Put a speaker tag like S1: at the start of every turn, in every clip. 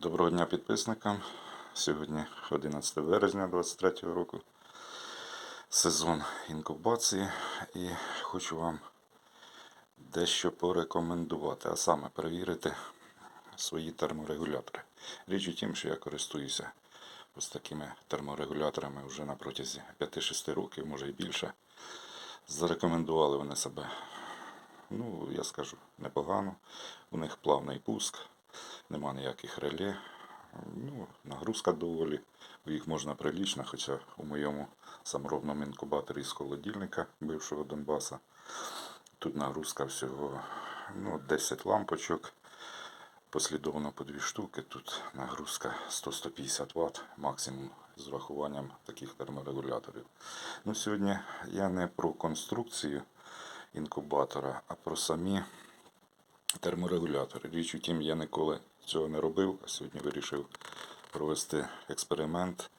S1: Доброго дня підписникам. Сьогодні 11 березня 2023 року. Сезон інкубації і хочу вам дещо порекомендувати, а саме перевірити свої терморегулятори. Річ у тім, що я користуюся ось такими терморегуляторами вже на протязі 5-6 років, може і більше. Зарекомендували вони себе, ну, я скажу, непогано. У них плавний пуск, нема ніяких реле. Ну, нагрузка доволі. Їх можна прилічно, хоча у моєму саморобному інкубаторі з холодильника бившого Донбаса. Тут нагрузка всього ну, 10 лампочок. Послідовно по дві штуки. Тут нагрузка 100-150 Вт максимум з врахуванням таких терморегуляторів. Ну, сьогодні я не про конструкцію інкубатора, а про самі терморегулятори. Річ у тім, я ніколи цього не робив, а сьогодні вирішив провести експеримент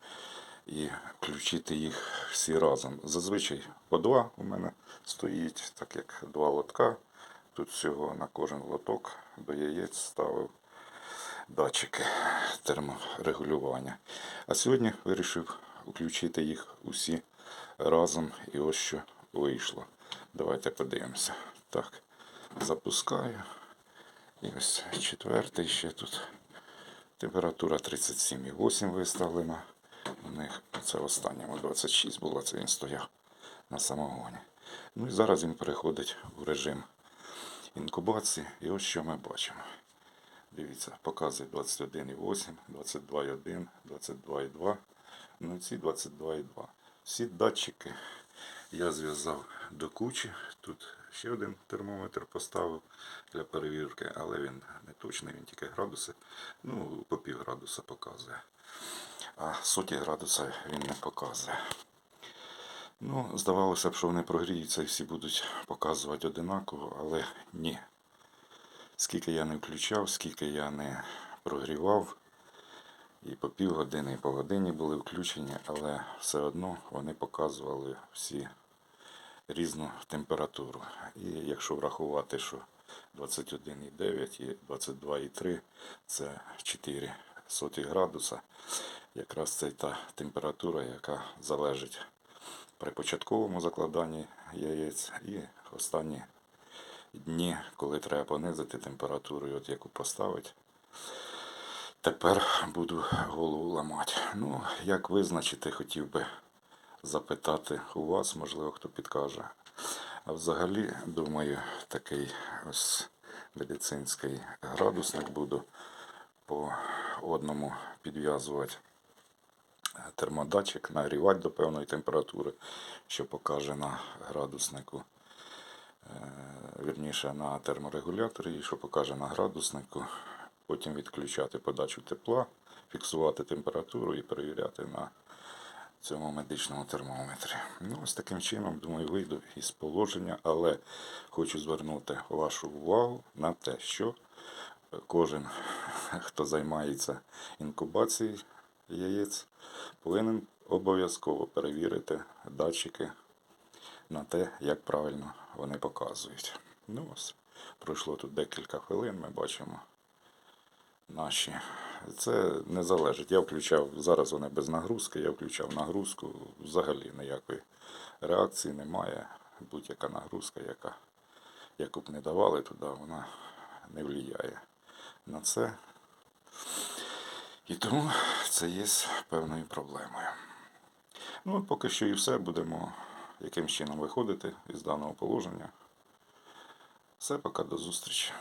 S1: і включити їх всі разом. Зазвичай по два у мене стоїть, так як два лотка. Тут всього на кожен лоток до яєць ставив датчики терморегулювання. А сьогодні вирішив включити їх усі разом і ось що вийшло. Давайте подивимося. Так, запускаю. І ось четвертий ще тут. Температура 37,8 виставлена. У них це в останньому 26 було, це він стояв на самогоні. Ну і зараз він переходить в режим інкубації. І ось що ми бачимо. Дивіться, показує 21,8, 22,1, 22,2. Ну і ці 22,2. Всі датчики я зв'язав до кучі. Тут ще один термометр поставив для перевірки, але він не точний, він тільки градуси. Ну, по пів градуса показує. А соті градуса він не показує. Ну, здавалося б, що вони прогріються і всі будуть показувати одинаково, але ні. Скільки я не включав, скільки я не прогрівав, і по півгодини, і по годині були включені, але все одно вони показували всі різну температуру. І якщо врахувати, що 21,9 і 22,3 це 4 соті градуса, якраз це та температура, яка залежить при початковому закладанні яєць і останні дні, коли треба понизити температуру, от яку поставити. Тепер буду голову ламати. Ну, як визначити, хотів би запитати у вас, можливо, хто підкаже. А взагалі, думаю, такий ось медицинський градусник буду по одному підв'язувати термодатчик, нагрівати до певної температури, що покаже на градуснику. Е, Вірніше на терморегуляторі, що покаже на градуснику. Потім відключати подачу тепла, фіксувати температуру і перевіряти на цьому медичному термометрі. Ну, ось таким чином, думаю, вийду із положення, але хочу звернути вашу увагу на те, що кожен, хто займається інкубацією яєць, повинен обов'язково перевірити датчики на те, як правильно вони показують. Ну ось, пройшло тут декілька хвилин, ми бачимо наші. Це не залежить. Я включав, зараз вони без нагрузки, я включав нагрузку, взагалі ніякої реакції немає. Будь-яка нагрузка, яка, яку б не давали туди, вона не впливає на це. І тому це є певною проблемою. Ну, поки що і все. Будемо яким чином виходити із даного положення. Все, поки до зустрічі.